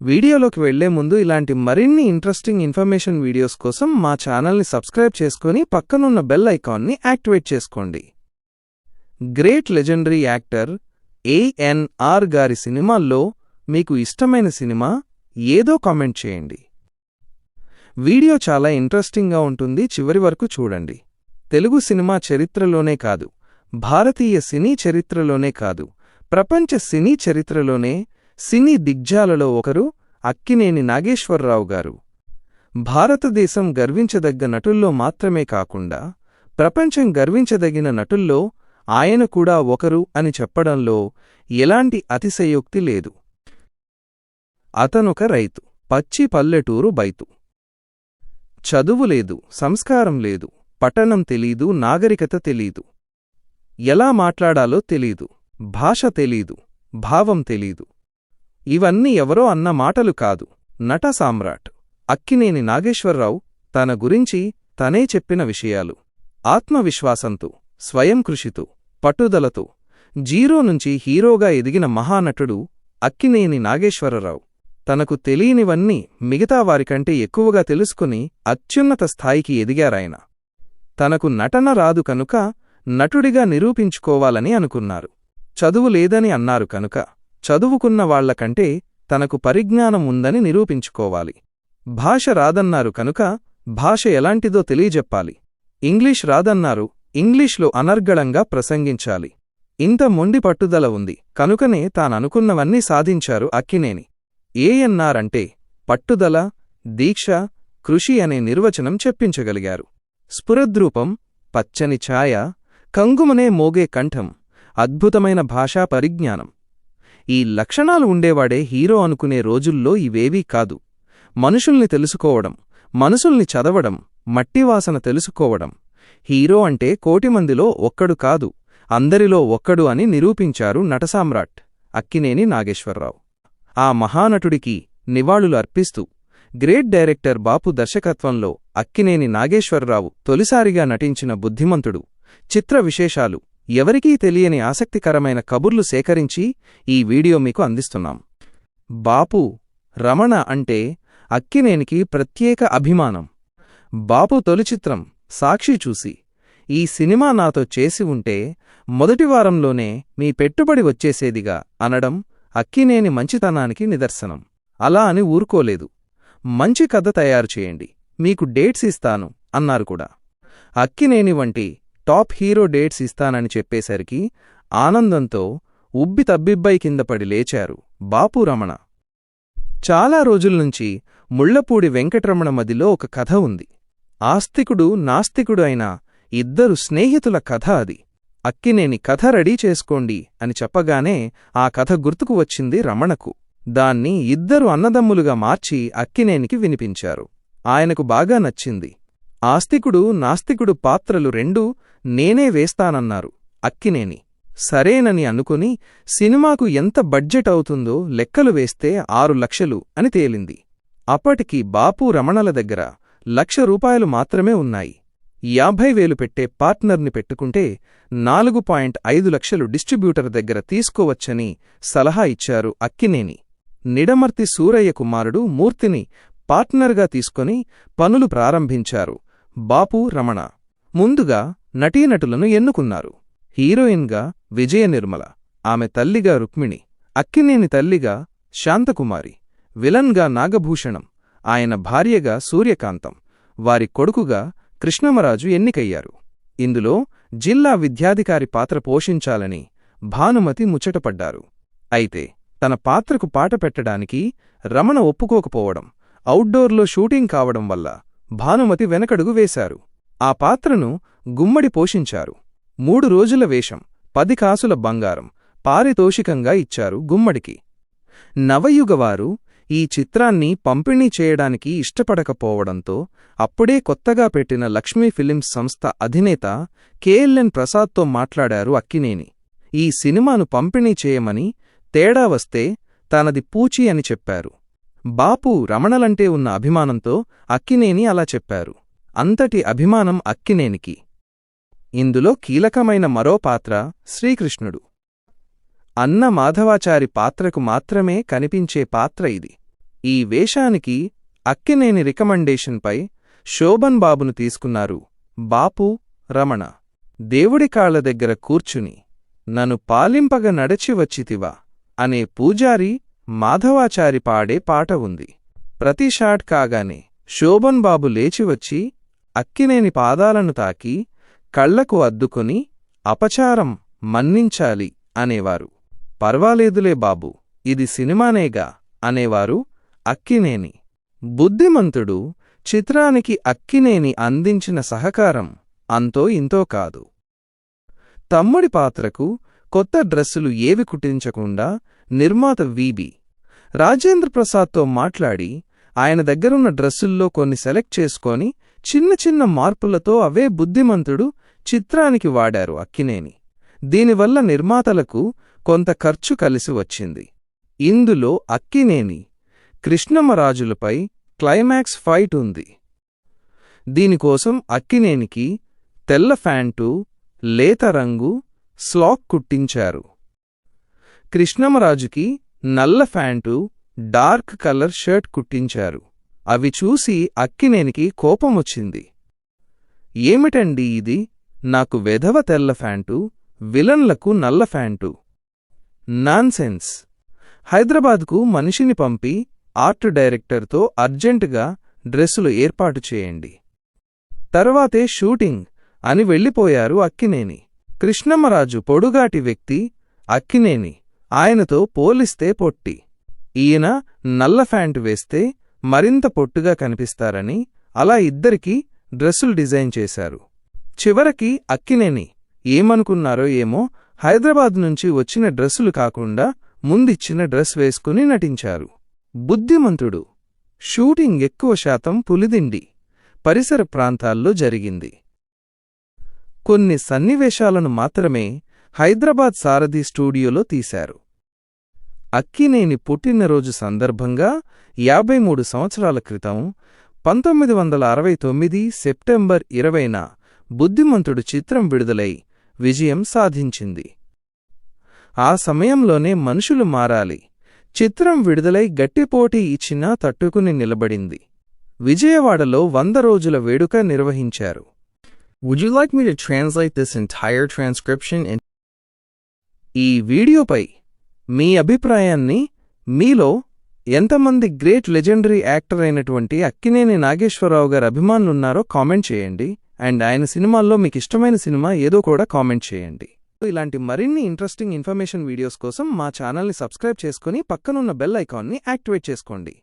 వీడియోలోకి వెళ్ళే ముందు ఇలాంటి మరిన్ని ఇంట్రెస్టింగ్ ఇన్ఫర్మేషన్ వీడియోస్ కోసం మా ఛానల్ని సబ్స్క్రైబ్ చేసుకుని పక్కనున్న బెల్ ఐకాన్ని యాక్టివేట్ చేసుకోండి. గ్రేట్ లెజెండరీ యాక్టర్ ఏఎన్ఆర్ గారి సినిమాల్లో మీకు ఇష్టమైన సినిమా ఏదో కామెంట్ చేయండి. వీడియో చాలా ఇంట్రెస్టింగ్గా ఉంటుంది చివరి వరకు చూడండి. తెలుగు సినిమా చరిత్రలోనే కాదు భారతీయ సినీ చరిత్రలోనే కాదు ప్రపంచ సినీ చరిత్రలోనే సినీ దిగ్జాలలో ఒకరు అక్కినేని నాగేశ్వరరావు గారు. భారతదేశం గర్వించదగ్గ నటుల్లో మాత్రమే కాకుండా ప్రపంచం గర్వించదగిన నటుల్లో ఆయన కూడా ఒకరు అని చెప్పడంలో ఎలాంటి అతిశయోక్తి లేదు. అతనొక రైతు పచ్చి పల్లెటూరు బైతు. చదువు లేదు సంస్కారం లేదు పట్టణం తెలీదు నాగరికత తెలీదు. ఎలా మాట్లాడాలో తెలీదు భాష తెలీదు భావం తెలీదు. ఇవన్నీ ఎవరో అన్న మాటలు కాదు. నట సామ్రాట్. అక్కినేని నాగేశ్వరరావు తన గురించి తనే చెప్పిన విషయాలు. ఆత్మవిశ్వాసంతో స్వయం కృషితో పట్టుదలతో జీరో నుంచి హీరోగా ఎదిగిన మహానటుడు అక్కినేని నాగేశ్వరరావు. తనకు తెలియనివన్నీ మిగతా వారికంటే ఎక్కువగా తెలుసుకుని అత్యున్నత స్థాయికి ఎదిగారాయన. తనకు నటన రాదు కనుక నటుడిగా నిరూపించుకోవాలని అనుకున్నారు. చదువు లేదని అన్నారు కనుక చదువుకున్న వాళ్ళకంటే తనకు పరిజ్ఞానం ఉందని నిరూపించుకోవాలి. భాష రాదన్నారు కనుక భాష ఎలాంటిదో తెలియజెప్పాలి. ఇంగ్లీష్ రాదన్నారు ఇంగ్లీష్లో అనర్గళంగా ప్రసంగించాలి. ఇంత మొండి పట్టుదల ఉంది కనుకనే తాననుకున్నవన్నీ సాధించారు అక్కినేని. ఏఎన్నారంటే పట్టుదల దీక్ష కృషి అనే నిర్వచనం చెప్పించగలిగారు. స్ఫురద్రూపం పచ్చని ఛాయ కంగుమనే మోగే కంఠం అద్భుతమైన భాషా పరిజ్ఞానం. ఈ లక్షణాలు ఉండేవాడే హీరో అనుకునే రోజుల్లో ఇవేవీ కాదు. మనుషుల్ని తెలుసుకోవడం మనసుల్ని చదవడం మట్టివాసన తెలుసుకోవడం. హీరో అంటే కోటిమందిలో ఒక్కడు కాదు అందరిలో ఒక్కడు అని నిరూపించారు నటసామ్రాట్ అక్కినేని నాగేశ్వరరావు. ఆ మహానటుడికి నివాళులు అర్పిస్తూ గ్రేట్ డైరెక్టర్ బాపు దర్శకత్వంలో అక్కినేని నాగేశ్వరరావు తొలిసారిగా నటించిన బుద్ధిమంతుడు చిత్ర విశేషాలు ఎవరికీ తెలియని ఆసక్తికరమైన కబుర్లు సేకరించి ఈ వీడియో మీకు అందిస్తున్నాం. బాపు రమణ అంటే అక్కినేనికి ప్రత్యేక అభిమానం. బాపు తొలి చిత్రం సాక్షి చూసి. ఈ సినిమా నాతో చేసి ఉంటే మొదటి వారంలోనే మీ పెట్టుబడి వచ్చేసేదిగా అనడం అక్కినేని మంచితనానికి నిదర్శనం. అలా అని ఊరుకోలేదు. మంచి కథ తయారు చేయండి. మీకు డేట్స్ ఇస్తాను అన్నారు కూడా. అక్కినేని వంటి టాప్ హీరో డేట్స్ ఇస్తానని చెప్పేసరికి ఆనందంతో ఉబ్బి తబ్బిబ్బై కిందపడి లేచారు బాపురమణ చాలా రోజుల్నుంచి ముళ్ళపూడి వెంకటరమణ మదిలో ఒక కథ ఉంది. ఆస్తికుడు నాస్తికుడు అయిన ఇద్దరు స్నేహితుల కథ అది. అక్కినేని కథ రెడీ చేసుకోండి అని చెప్పగానే ఆ కథ గుర్తుకు వచ్చింది రమణకు. దాన్ని ఇద్దరు అన్నదమ్ములుగా మార్చి అక్కినేనికి వినిపించారు. ఆయనకు బాగా నచ్చింది. ఆస్తికుడు నాస్తికుడు పాత్రలు రెండూ నేనే వేస్తానన్నారు అక్కినేని. సరేనని అనుకుని సినిమాకు ఎంత బడ్జెట్ అవుతుందో లెక్కలు వేస్తే ఆరు లక్షలు అని తేలింది. అప్పటికి బాపు రమణల దగ్గర లక్ష రూపాయలు మాత్రమే ఉన్నాయి. యాభై వేలు పెట్టే పార్ట్నర్ని పెట్టుకుంటే నాలుగు పాయింట్ ఐదు లక్షలు డిస్ట్రిబ్యూటర్ దగ్గర తీసుకోవచ్చని సలహా ఇచ్చారు అక్కినేని. నిడమర్తి సూరయ్య కుమారుడు మూర్తిని పార్ట్నర్గా తీసుకొని పనులు ప్రారంభించారు. బాపు రమణ. ముందుగా నటీనటులను ఎన్నుకున్నారు. హీరోయిన్గా విజయ నిర్మల ఆమె తల్లిగా రుక్మిణి అక్కినేని తల్లిగా శాంతకుమారి విలన్గా నాగభూషణం ఆయన భార్యగా సూర్యకాంతం వారి కొడుకుగా కృష్ణమరాజు ఎన్నికయ్యారు. ఇందులో జిల్లా విద్యాధికారి పాత్ర పోషించాలని భానుమతి ముచ్చటపడ్డారు. అయితే తన పాత్రకు పాట పెట్టడానికి రమణ ఒప్పుకోకపోవడం అవుట్డోర్లో షూటింగ్ కావడం వల్ల భానుమతి వెనకడుగు వేశారు. ఆ పాత్రను గుమ్మడి పోషించారు. మూడు రోజుల వేషం పది కాసుల బంగారం పారితోషికంగా ఇచ్చారు గుమ్మడికి. నవయుగవారు ఈ చిత్రాన్ని పంపిణీ చేయడానికి ఇష్టపడకపోవడంతో అప్పుడే కొత్తగా పెట్టిన లక్ష్మీ ఫిలిమ్స్ సంస్థ అధినేత కేఎల్ఎన్ ప్రసాద్తో మాట్లాడారు అక్కినేని. ఈ సినిమాను పంపిణీ చేయమని తేడా వస్తే తనది పూచి అని చెప్పారు. బాపు రమణలంటే ఉన్న అభిమానంతో అక్కినేని అలా చెప్పారు. అంతటి అభిమానం అక్కినేనికి. ఇందులో కీలకమైన మరో పాత్ర శ్రీకృష్ణుడు. అన్న మాధవాచారి పాత్రకు మాత్రమే కనిపించే పాత్ర ఇది. ఈ వేషానికి అక్కినేని రికమెండేషన్పై శోభన్ బాబును తీసుకున్నారు బాపు రమణ. దేవుడి కాళ్ళ దగ్గర కూర్చుని నన్ను పాలింపగ నడచి వచ్చితివా అనే పూజారి మాధవాచారి పాడే పాట ఉంది. ప్రతి షాట్ కాగానే శోభన్ బాబు లేచివచ్చి అక్కినేని పాదాలను తాకి కళ్ళకు అద్దుకొని అపచారం మన్నించాలి అనేవారు. పర్వాలేదులే బాబు ఇది సినిమానేగా అనేవారు అక్కినేని. బుద్ధిమంతుడు చిత్రానికి అక్కినేని అందించిన సహకారం అంతో ఇంతో కాదు. తమ్ముడి పాత్రకు కొత్త డ్రెస్సులు ఏవి కుట్టించకుండా నిర్మాత వీబి రాజేంద్ర ప్రసాద్తో మాట్లాడి ఆయన దగ్గరున్న డ్రెస్సుల్లో కొన్ని సెలెక్ట్ చేసుకొని చిన్న చిన్న మార్పులతో అవే బుద్ధిమంతుడు చిత్రానికి వాడారు అక్కినేని. దీనివల్ల నిర్మాతలకు కొంత ఖర్చు కలిసి వచ్చింది. ఇందులో అక్కినేని కృష్ణమరాజులపై క్లైమాక్స్ ఫైట్ ఉంది. దీనికోసం అక్కినేనికి తెల్ల ఫ్యాంటు లేత రంగు స్లాక్ కుట్టించారు. కృష్ణమరాజుకి నల్ల ఫ్యాంటు డార్క్ కలర్ షర్ట్ కుట్టించారు. అవి చూసి అక్కినేనికి కోపమొచ్చింది ఏమిటండి ఇది? నాకు వెధవ తెల్ల ఫ్యాంటు విలన్లకు నల్ల ఫ్యాంటు నాన్సెన్స్. హైదరాబాద్కు మనిషిని పంపి ఆర్ట్ డైరెక్టర్తో అర్జెంటుగా డ్రెస్సులు ఏర్పాటు చేయండి. తర్వాతే షూటింగ్ అని వెళ్ళిపోయారు అక్కినేని. కృష్ణమ్మరాజు పొడుగాటి వ్యక్తి అక్కినేని. ఆయనతో పోలిస్తే పొట్టి. ఈయన నల్ల ఫ్యాంటు వేస్తే మరింత పొట్టుగా కనిపిస్తారని అలా ఇద్దరికీ డ్రెస్సులు డిజైన్ చేశారు. చివరికి అక్కినేని ఏమనుకున్నారో ఏమో హైదరాబాద్ నుంచి వచ్చిన డ్రెస్సులు కాకుండా ముందిచ్చిన డ్రెస్ వేసుకుని నటించారు. బుద్ధిమంతుడు. షూటింగ్ ఎక్కువ శాతం పులిదిండి పరిసర ప్రాంతాల్లో జరిగింది. కొన్ని సన్నివేశాలను మాత్రమే హైదరాబాద్ సారథి స్టూడియోలో తీశారు. అక్కినేని పుట్టినరోజు సందర్భంగా యాభై మూడు సంవత్సరాల క్రితం పంతొమ్మిది వందల అరవై తొమ్మిది సెప్టెంబర్ ఇరవైన బుద్ధిమంతుడు చిత్రం విడుదలై విజయం సాధించింది. ఆ సమయంలోనే మనుషులు మారాలి. చిత్రం విడుదలై గట్టిపోటీ ఇచ్చినా తట్టుకుని నిలబడింది. విజయవాడలో వంద రోజుల వేడుక నిర్వహించారు. Would you like me to translate this entire transcription in ఈ వీడియోపై మీ అభిప్రాయాన్ని మీలో ఎంతమంది గ్రేట్ లెజెండరీ యాక్టర్ అయినటువంటి అక్కినేని నాగేశ్వరరావు గారు అభిమానులున్నారో కామెంట్ చేయండి. అండ్ ఆయన సినిమాల్లో మీకు ఇష్టమైన సినిమా ఏదో కూడా కామెంట్ చేయండి. ఇలాంటి మరిన్ని ఇంట్రెస్టింగ్ ఇన్ఫర్మేషన్ వీడియోస్ కోసం మా ఛానల్ని సబ్స్క్రైబ్ చేసుకుని పక్కనున్న బెల్ ఐకాన్ని యాక్టివేట్ చేసుకోండి.